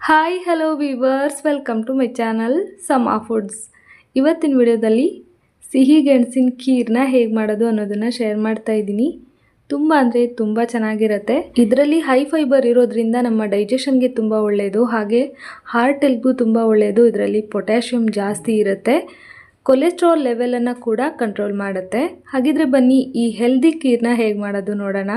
Hi hello viewers welcome to my channel Sama foods ಇವತ್ತಿನ ವಿಡಿಯೋದಲ್ಲಿ ಸಿಹಿ ಗೆಣಸಿನ ಖೀರ್ನ ಹೇಗೆ ಮಾಡೋದು ಅನ್ನೋದನ್ನು ಶೇರ್ ಮಾಡ್ತಾ ಇದ್ದೀನಿ. ತುಂಬ ಅಂದರೆ ತುಂಬ ಚೆನ್ನಾಗಿರುತ್ತೆ. ಇದರಲ್ಲಿ ಹೈ ಫೈಬರ್ ಇರೋದ್ರಿಂದ ನಮ್ಮ ಡೈಜೆಷನ್ಗೆ ತುಂಬ ಒಳ್ಳೆಯದು ಹಾಗೆ ಹಾರ್ಟ್ ಹೆಲ್ತ್ಗೂ ತುಂಬ ಒಳ್ಳೆಯದು ಇದರಲ್ಲಿ ಪೊಟ್ಯಾಷಿಯಮ್ ಜಾಸ್ತಿ ಇರುತ್ತೆ. ಕೊಲೆಸ್ಟ್ರಾಲ್ ಲೆವೆಲನ್ನು ಕೂಡ ಕಂಟ್ರೋಲ್ ಮಾಡುತ್ತೆ. ಹಾಗಿದ್ರೆ ಬನ್ನಿ ಈ ಹೆಲ್ದಿ ಖೀರ್ನ ಹೇಗೆ ಮಾಡೋದು ನೋಡೋಣ.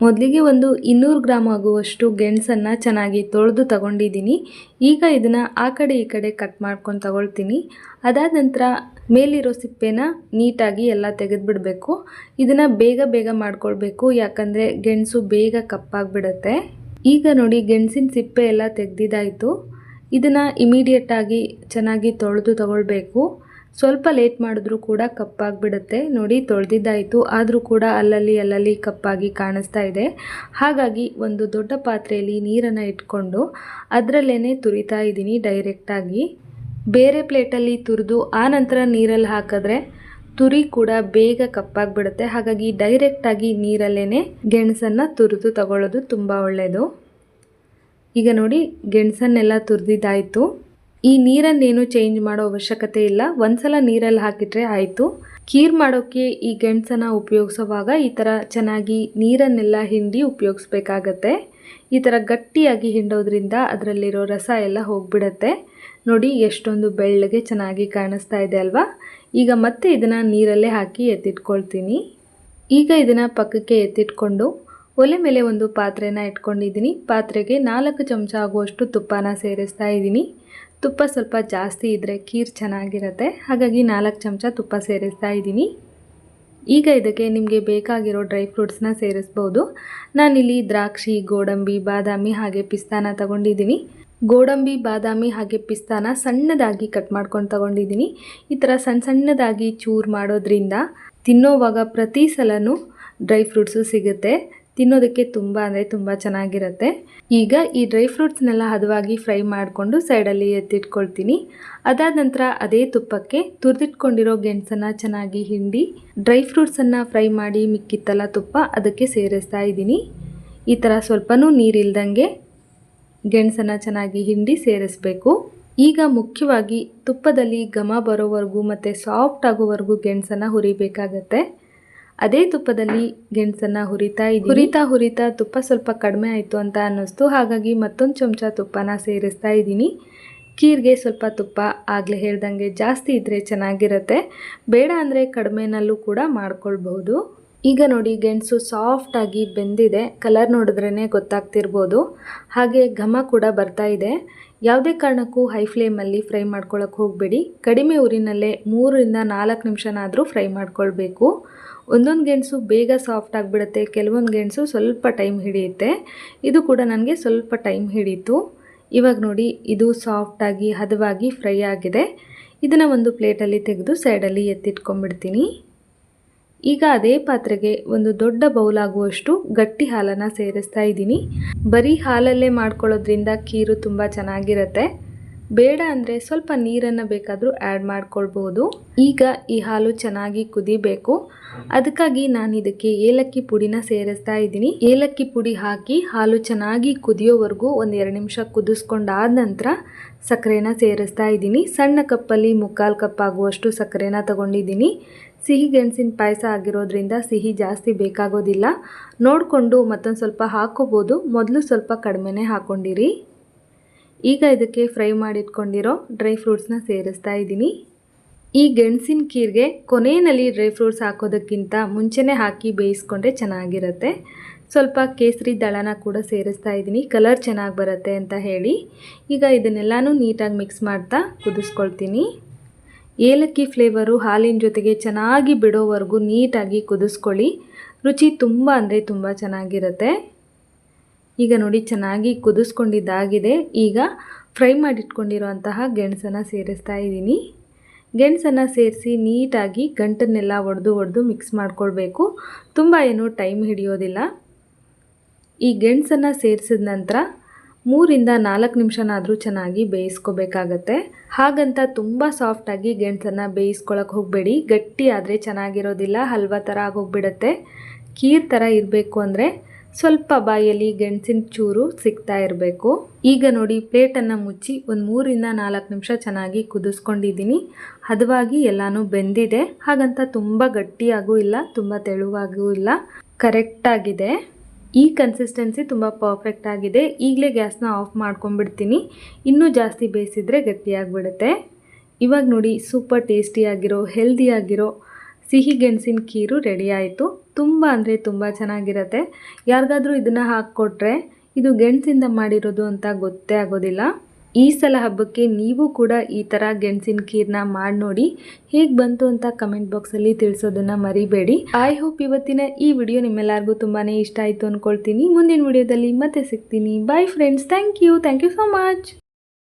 ಮೊದಲಿಗೆ ಒಂದು ಇನ್ನೂರು ಗ್ರಾಮ್ ಆಗುವಷ್ಟು ಗೆಣಸನ್ನು ಚೆನ್ನಾಗಿ ತೊಳೆದು ತಗೊಂಡಿದ್ದೀನಿ. ಈಗ ಇದನ್ನು ಆ ಕಡೆ ಈ ಕಡೆ ಕಟ್ ಮಾಡ್ಕೊಂಡು ತಗೊಳ್ತೀನಿ. ಅದಾದ ನಂತರ ಮೇಲಿರೋ ಸಿಪ್ಪೆನ ನೀಟಾಗಿ ಎಲ್ಲ ತೆಗೆದುಬಿಡಬೇಕು. ಇದನ್ನು ಬೇಗ ಬೇಗ ಮಾಡ್ಕೊಳ್ಬೇಕು. ಯಾಕಂದರೆ ಗೆಣಸು ಬೇಗ ಕಪ್ಪಾಗಿಬಿಡತ್ತೆ. ಈಗ ನೋಡಿ ಗೆಣಸಿನ ಸಿಪ್ಪೆ ಎಲ್ಲ ತೆಗೆದಿದ್ದಾಯಿತು ಇದನ್ನು ಇಮಿಡಿಯೇಟಾಗಿ ಚೆನ್ನಾಗಿ ತೊಳೆದು ತಗೊಳ್ಬೇಕು. ಸ್ವಲ್ಪ ಲೇಟ್ ಮಾಡಿದ್ರೂ ಕೂಡ ಕಪ್ಪಾಗಿಬಿಡುತ್ತೆ. ನೋಡಿ, ತೊಳೆದಿದ್ದಾಯಿತು. ಆದರೂ ಕೂಡ ಅಲ್ಲಲ್ಲಿ ಅಲ್ಲಲ್ಲಿ ಕಪ್ಪಾಗಿ ಕಾಣಿಸ್ತಾ ಇದೆ. ಹಾಗಾಗಿ ಒಂದು ದೊಡ್ಡ ಪಾತ್ರೆಯಲ್ಲಿ ನೀರನ್ನು ಇಟ್ಕೊಂಡು ಅದರಲ್ಲೇ ತುರಿತಾ ಇದ್ದೀನಿ ಡೈರೆಕ್ಟಾಗಿ ಬೇರೆ ಪ್ಲೇಟಲ್ಲಿ ತುರಿದು ಆ ನಂತರ ನೀರಲ್ಲಿ ಹಾಕಿದ್ರೆ ತುರಿ ಕೂಡ ಬೇಗ ಕಪ್ಪಾಗಿಬಿಡುತ್ತೆ. ಹಾಗಾಗಿ ಡೈರೆಕ್ಟಾಗಿ ನೀರಲ್ಲೇ ಗೆಣಸನ್ನು ತುರಿದು ತಗೊಳ್ಳೋದು ತುಂಬ ಒಳ್ಳೆಯದು ಈಗ ನೋಡಿ, ಗೆಣಸನ್ನೆಲ್ಲ ತುರಿದಿದ್ದಾಯಿತು. ಈ ನೀರನ್ನೇನು ಚೇಂಜ್ ಮಾಡೋ ಅವಶ್ಯಕತೆ ಇಲ್ಲ. ಒಂದ್ಸಲ ನೀರಲ್ಲಿ ಹಾಕಿಟ್ರೆ ಆಯಿತು. ಖೀರ್ ಮಾಡೋಕ್ಕೆ ಈ ಗೆಣಸನ್ನು ಉಪಯೋಗಿಸುವಾಗ ಈ ಥರ ಚೆನ್ನಾಗಿ ನೀರನ್ನೆಲ್ಲ ಹಿಂಡಿ ಉಪಯೋಗಿಸ್ಬೇಕಾಗತ್ತೆ. ಈ ಥರ ಗಟ್ಟಿಯಾಗಿ ಹಿಂಡೋದ್ರಿಂದ ಅದರಲ್ಲಿರೋ ರಸ ಎಲ್ಲ ಹೋಗಿಬಿಡತ್ತೆ. ನೋಡಿ, ಎಷ್ಟೊಂದು ಬೆಳ್ಳಗೆ ಚೆನ್ನಾಗಿ ಕಾಣಿಸ್ತಾ ಇದೆ ಅಲ್ವಾ? ಈಗ ಮತ್ತೆ ಇದನ್ನು ನೀರಲ್ಲೇ ಹಾಕಿ ಎತ್ತಿಟ್ಕೊಳ್ತೀನಿ. ಈಗ ಇದನ್ನು ಪಕ್ಕಕ್ಕೆ ಎತ್ತಿಟ್ಕೊಂಡು ಒಲೆ ಮೇಲೆ ಒಂದು ಪಾತ್ರೆನ ಇಟ್ಕೊಂಡಿದ್ದೀನಿ. ಪಾತ್ರೆಗೆ ನಾಲ್ಕು ಚಮಚ ಆಗುವಷ್ಟು ತುಪ್ಪನ ಸೇರಿಸ್ತಾ ಇದ್ದೀನಿ. ತುಪ್ಪ ಸ್ವಲ್ಪ ಜಾಸ್ತಿ ಇದ್ದರೆ ಖೀರ್ ಚೆನ್ನಾಗಿರುತ್ತೆ. ಹಾಗಾಗಿ ನಾಲ್ಕು ಚಮಚ ತುಪ್ಪ ಸೇರಿಸ್ತಾ ಇದ್ದೀನಿ. ಈಗ ಇದಕ್ಕೆ ನಿಮಗೆ ಬೇಕಾಗಿರೋ ಡ್ರೈ ಫ್ರೂಟ್ಸ್ನ ಸೇರಿಸ್ಬೋದು. ನಾನಿಲ್ಲಿ ದ್ರಾಕ್ಷಿ, ಗೋಡಂಬಿ, ಬಾದಾಮಿ ಹಾಗೆ ಪಿಸ್ತಾನ ತಗೊಂಡಿದ್ದೀನಿ. ಗೋಡಂಬಿ, ಬಾದಾಮಿ ಹಾಗೆ ಪಿಸ್ತಾನ ಸಣ್ಣದಾಗಿ ಕಟ್ ಮಾಡ್ಕೊಂಡು ತಗೊಂಡಿದ್ದೀನಿ. ಈ ಥರ ಸಣ್ಣ ಸಣ್ಣದಾಗಿ ಚೂರು ಮಾಡೋದ್ರಿಂದ ತಿನ್ನೋವಾಗ ಪ್ರತಿ ಸಲನೂ ಡ್ರೈ ಫ್ರೂಟ್ಸು ಸಿಗುತ್ತೆ. ತಿನ್ನೋದಕ್ಕೆ ತುಂಬ ಅಂದರೆ ತುಂಬ ಚೆನ್ನಾಗಿರುತ್ತೆ. ಈಗ ಈ ಡ್ರೈ ಫ್ರೂಟ್ಸ್ನೆಲ್ಲ ಹದವಾಗಿ ಫ್ರೈ ಮಾಡಿಕೊಂಡು ಸೈಡಲ್ಲಿ ಎತ್ತಿಟ್ಕೊಳ್ತೀನಿ. ಅದಾದ ನಂತರ ಅದೇ ತುಪ್ಪಕ್ಕೆ ತುರಿದಿಟ್ಕೊಂಡಿರೋ ಗೆಣಸನ್ನು ಚೆನ್ನಾಗಿ ಹಿಂಡಿ ಡ್ರೈ ಫ್ರೂಟ್ಸನ್ನು ಫ್ರೈ ಮಾಡಿ ಮಿಕ್ಕಿತ್ತಲ್ಲ ತುಪ್ಪ, ಅದಕ್ಕೆ ಸೇರಿಸ್ತಾ ಇದ್ದೀನಿ. ಈ ಥರ ಸ್ವಲ್ಪನೂ ನೀರಿಲ್ದಂಗೆ ಗೆಣಸನ್ನು ಚೆನ್ನಾಗಿ ಹಿಂಡಿ ಸೇರಿಸ್ಬೇಕು. ಈಗ ಮುಖ್ಯವಾಗಿ ತುಪ್ಪದಲ್ಲಿ ಘಮ ಬರೋವರೆಗೂ ಮತ್ತು ಸಾಫ್ಟ್ ಆಗೋವರೆಗೂ ಗೆಣಸನ್ನು ಹುರಿಬೇಕಾಗತ್ತೆ. ಅದೇ ತುಪ್ಪದಲ್ಲಿ ಗೆಣಸನ್ನು ಹುರಿತಾ ಇದ್ದೀನಿ. ಹುರಿತಾ ಹುರಿತಾ ತುಪ್ಪ ಸ್ವಲ್ಪ ಕಡಿಮೆ ಆಯಿತು ಅಂತ ಅನ್ನಿಸ್ತು. ಹಾಗಾಗಿ ಮತ್ತೊಂದು ಚಮಚ ತುಪ್ಪನ ಸೇರಿಸ್ತಾ ಇದ್ದೀನಿ. ಖೀರ್ಗೆ ಸ್ವಲ್ಪ ತುಪ್ಪ ಆಗಲೇ ಹೇಳ್ದಂಗೆ ಜಾಸ್ತಿ ಇದ್ದರೆ ಚೆನ್ನಾಗಿರುತ್ತೆ. ಬೇಡ ಅಂದರೆ ಕಡಿಮೆನಲ್ಲೂ ಕೂಡ ಮಾಡ್ಕೊಳ್ಬಹುದು. ಈಗ ನೋಡಿ ಗೆಣಸು ಸಾಫ್ಟಾಗಿ ಬೆಂದಿದೆ. ಕಲರ್ ನೋಡಿದ್ರೇ ಗೊತ್ತಾಗ್ತಿರ್ಬೋದು. ಹಾಗೆ ಘಮ ಕೂಡ ಬರ್ತಾ ಇದೆ. ಯಾವುದೇ ಕಾರಣಕ್ಕೂ ಹೈ ಫ್ಲೇಮಲ್ಲಿ ಫ್ರೈ ಮಾಡ್ಕೊಳ್ಳೋಕೆ ಹೋಗಬೇಡಿ. ಕಡಿಮೆ ಊರಿನಲ್ಲೇ ಮೂರರಿಂದ ನಾಲ್ಕು ನಿಮಿಷನಾದರೂ ಫ್ರೈ ಮಾಡ್ಕೊಳ್ಬೇಕು. ಒಂದೊಂದು ಗೆಣಸು ಬೇಗ ಸಾಫ್ಟ್ ಆಗಿಬಿಡುತ್ತೆ. ಕೆಲವೊಂದು ಗೆಣಸು ಸ್ವಲ್ಪ ಟೈಮ್ ಹಿಡಿಯುತ್ತೆ. ಇದು ಕೂಡ ನನಗೆ ಸ್ವಲ್ಪ ಟೈಮ್ ಹಿಡಿಯಿತು ಇವಾಗ ನೋಡಿ, ಇದು ಸಾಫ್ಟಾಗಿ ಹದವಾಗಿ ಫ್ರೈ ಆಗಿದೆ. ಇದನ್ನು ಒಂದು ಪ್ಲೇಟಲ್ಲಿ ತೆಗೆದು ಸೈಡಲ್ಲಿ ಎತ್ತಿಟ್ಕೊಂಡ್ಬಿಡ್ತೀನಿ. ಈಗ ಅದೇ ಪಾತ್ರೆಗೆ ಒಂದು ದೊಡ್ಡ ಬೌಲ್ ಆಗುವಷ್ಟು ಗಟ್ಟಿ ಹಾಲನ್ನು ಸೇರಿಸ್ತಾ ಇದ್ದೀನಿ. ಬರೀ ಹಾಲಲ್ಲೇ ಮಾಡ್ಕೊಳ್ಳೋದ್ರಿಂದ ಖೀರು ತುಂಬ ಚೆನ್ನಾಗಿರುತ್ತೆ. ಬೇಡ ಅಂದರೆ ಸ್ವಲ್ಪ ನೀರನ್ನು ಬೇಕಾದರೂ ಆ್ಯಡ್ ಮಾಡ್ಕೊಳ್ಬೋದು. ಈಗ ಈ ಹಾಲು ಚೆನ್ನಾಗಿ ಕುದಿಬೇಕು. ಅದಕ್ಕಾಗಿ ನಾನು ಇದಕ್ಕೆ ಏಲಕ್ಕಿ ಪುಡಿನ ಸೇರಿಸ್ತಾ ಇದ್ದೀನಿ. ಏಲಕ್ಕಿ ಪುಡಿ ಹಾಕಿ ಹಾಲು ಚೆನ್ನಾಗಿ ಕುದಿಯೋವರೆಗೂ ಒಂದು ಎರಡು ನಿಮಿಷ ಕುದಿಸ್ಕೊಂಡಾದ ನಂತರ ಸಕ್ಕರೆನ ಸೇರಿಸ್ತಾ ಇದ್ದೀನಿ. ಸಣ್ಣ ಕಪ್ಪಲ್ಲಿ ಮುಕ್ಕಾಲು ಕಪ್ ಆಗುವಷ್ಟು ಸಕ್ಕರೆನ ತಗೊಂಡಿದ್ದೀನಿ. ಸಿಹಿ ಗೆಣಸಿನ ಪಾಯಸ ಆಗಿರೋದ್ರಿಂದ ಸಿಹಿ ಜಾಸ್ತಿ ಬೇಕಾಗೋದಿಲ್ಲ. ನೋಡಿಕೊಂಡು ಮತ್ತೊಂದು ಸ್ವಲ್ಪ ಹಾಕೋಬೋದು. ಮೊದಲು ಸ್ವಲ್ಪ ಕಡಿಮೆನೇ ಹಾಕ್ಕೊಂಡಿರಿ ಈಗ ಇದಕ್ಕೆ ಫ್ರೈ ಮಾಡಿಟ್ಕೊಂಡಿರೋ ಡ್ರೈ ಫ್ರೂಟ್ಸ್ನ ಸೇರಿಸ್ತಾ ಇದ್ದೀನಿ. ಈ ಗೆಣಸಿನ ಕೀರ್ಗೆ ಕೊನೆಯಲ್ಲಿ ಡ್ರೈ ಫ್ರೂಟ್ಸ್ ಹಾಕೋದಕ್ಕಿಂತ ಮುಂಚೆನೇ ಹಾಕಿ ಬೇಯಿಸ್ಕೊಂಡ್ರೆ ಚೆನ್ನಾಗಿರುತ್ತೆ. ಸ್ವಲ್ಪ ಕೇಸರಿ ದಳನ ಕೂಡ ಸೇರಿಸ್ತಾ ಇದ್ದೀನಿ. ಕಲರ್ ಚೆನ್ನಾಗಿ ಬರುತ್ತೆ ಅಂತ ಹೇಳಿ. ಈಗ ಇದನ್ನೆಲ್ಲನೂ ನೀಟಾಗಿ ಮಿಕ್ಸ್ ಮಾಡ್ತಾ ಕುದಿಸ್ಕೊಳ್ತೀನಿ. ಏಲಕ್ಕಿ ಫ್ಲೇವರು ಹಾಲಿನ ಜೊತೆಗೆ ಚೆನ್ನಾಗಿ ಬಿಡೋವರೆಗೂ ನೀಟಾಗಿ ಕುದಿಸ್ಕೊಳ್ಳಿ. ರುಚಿ ತುಂಬ ಅಂದರೆ ತುಂಬ ಚೆನ್ನಾಗಿರುತ್ತೆ. ಈಗ ನೋಡಿ ಚೆನ್ನಾಗಿ ಕುದಿಸ್ಕೊಂಡಿದ್ದಾಗಿದೆ. ಈಗ ಫ್ರೈ ಮಾಡಿಟ್ಕೊಂಡಿರುವಂತಹ ಗೆಣಸನ್ನು ಸೇರಿಸ್ತಾ ಇದ್ದೀನಿ. ಗೆಣಸನ್ನು ಸೇರಿಸಿ ನೀಟಾಗಿ ಗಂಟನ್ನೆಲ್ಲ ಒಡೆದು ಒಡೆದು ಮಿಕ್ಸ್ ಮಾಡ್ಕೊಳ್ಬೇಕು. ತುಂಬ ಏನು ಟೈಮ್ ಹಿಡಿಯೋದಿಲ್ಲ. ಈ ಗೆಣಸನ್ನು ಸೇರಿಸಿದ ನಂತರ ಮೂರಿಂದ ನಾಲ್ಕು ನಿಮಿಷನಾದರೂ ಚೆನ್ನಾಗಿ ಬೇಯಿಸ್ಕೋಬೇಕಾಗತ್ತೆ. ಹಾಗಂತ ತುಂಬ ಸಾಫ್ಟಾಗಿ ಗೆಣಸನ್ನು ಬೇಯಿಸ್ಕೊಳಕ್ಕೆ ಹೋಗಬೇಡಿ. ಗಟ್ಟಿ ಆದರೆ ಚೆನ್ನಾಗಿರೋದಿಲ್ಲ, ಹಲ್ವಾ ಥರ ಆಗೋಗ್ಬಿಡತ್ತೆ. ಖೀರ್ ಥರ ಇರಬೇಕು ಅಂದರೆ ಸ್ವಲ್ಪ ಬಾಯಲ್ಲಿ ಗೆಣಸಿನ ಚೂರು ಸಿಗ್ತಾ ಇರಬೇಕು. ಈಗ ನೋಡಿ ಪ್ಲೇಟನ್ನು ಮುಚ್ಚಿ ಒಂದು ಮೂರಿಂದ ನಾಲ್ಕು ನಿಮಿಷ ಚೆನ್ನಾಗಿ ಕುದಿಸ್ಕೊಂಡಿದ್ದೀನಿ. ಹದವಾಗಿ ಎಲ್ಲನೂ ಬೆಂದಿದೆ. ಹಾಗಂತ ತುಂಬ ಗಟ್ಟಿಯಾಗೂ ಇಲ್ಲ, ತುಂಬ ತೆಳುವಾಗೂ ಇಲ್ಲ. ಕರೆಕ್ಟಾಗಿದೆ ಈ ಕನ್ಸಿಸ್ಟೆನ್ಸಿ ತುಂಬ ಪರ್ಫೆಕ್ಟ್ ಆಗಿದೆ. ಈಗಲೇ ಗ್ಯಾಸ್ನ ಆಫ್ ಮಾಡ್ಕೊಂಡ್ಬಿಡ್ತೀನಿ. ಇನ್ನೂ ಜಾಸ್ತಿ ಬೇಯಿಸಿದರೆ ಗಟ್ಟಿಯಾಗಿಬಿಡುತ್ತೆ. ಇವಾಗ ನೋಡಿ ಸೂಪರ್ ಟೇಸ್ಟಿಯಾಗಿರೋ ಹೆಲ್ದಿಯಾಗಿರೋ ಸಿಹಿ ಗೆಣಸಿನ ಖೀರು ರೆಡಿ ಆಯಿತು. ತುಂಬ ಅಂದರೆ ತುಂಬ ಚೆನ್ನಾಗಿರುತ್ತೆ. ಯಾರಿಗಾದರೂ ಇದನ್ನು ಹಾಕ್ಕೊಟ್ರೆ, ಇದು ಗೆಣಸಿಂದ ಮಾಡಿರೋದು ಅಂತ ಗೊತ್ತೇ ಆಗೋದಿಲ್ಲ. ಈ ಸಲ ಹಬ್ಬಕ್ಕೆ ನೀವು ಕೂಡ ಈ ಥರ ಗೆಣಸಿನ ಖೀರ್ನ ಮಾಡಿ ನೋಡಿ ಹೇಗೆ ಬಂತು ಅಂತ ಕಮೆಂಟ್ ಬಾಕ್ಸಲ್ಲಿ ತಿಳಿಸೋದನ್ನು ಮರಿಬೇಡಿ. ಐ ಹೋಪ್ ಇವತ್ತಿನ ಈ ವಿಡಿಯೋ ನಿಮ್ಮೆಲ್ಲರಿಗೂ ತುಂಬಾ ಇಷ್ಟ ಆಯಿತು ಅಂದ್ಕೊಳ್ತೀನಿ ಮುಂದಿನ ವಿಡಿಯೋದಲ್ಲಿ ಮತ್ತೆ ಸಿಗ್ತೀನಿ. Bye friends thank you thank you so much